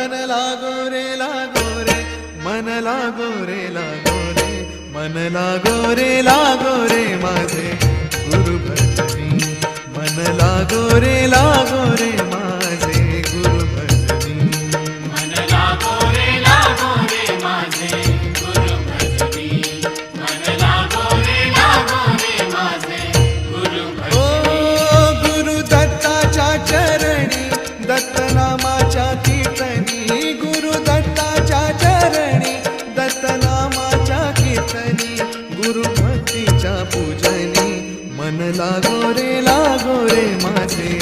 लागो रे लागो रे. मन लागो रे लागो रे. मन लागो रे लागो रे माझे. गुरु भजनी मन लागो रे लागो रे करू चा पूजनी मन लागो रे लागो रे माझे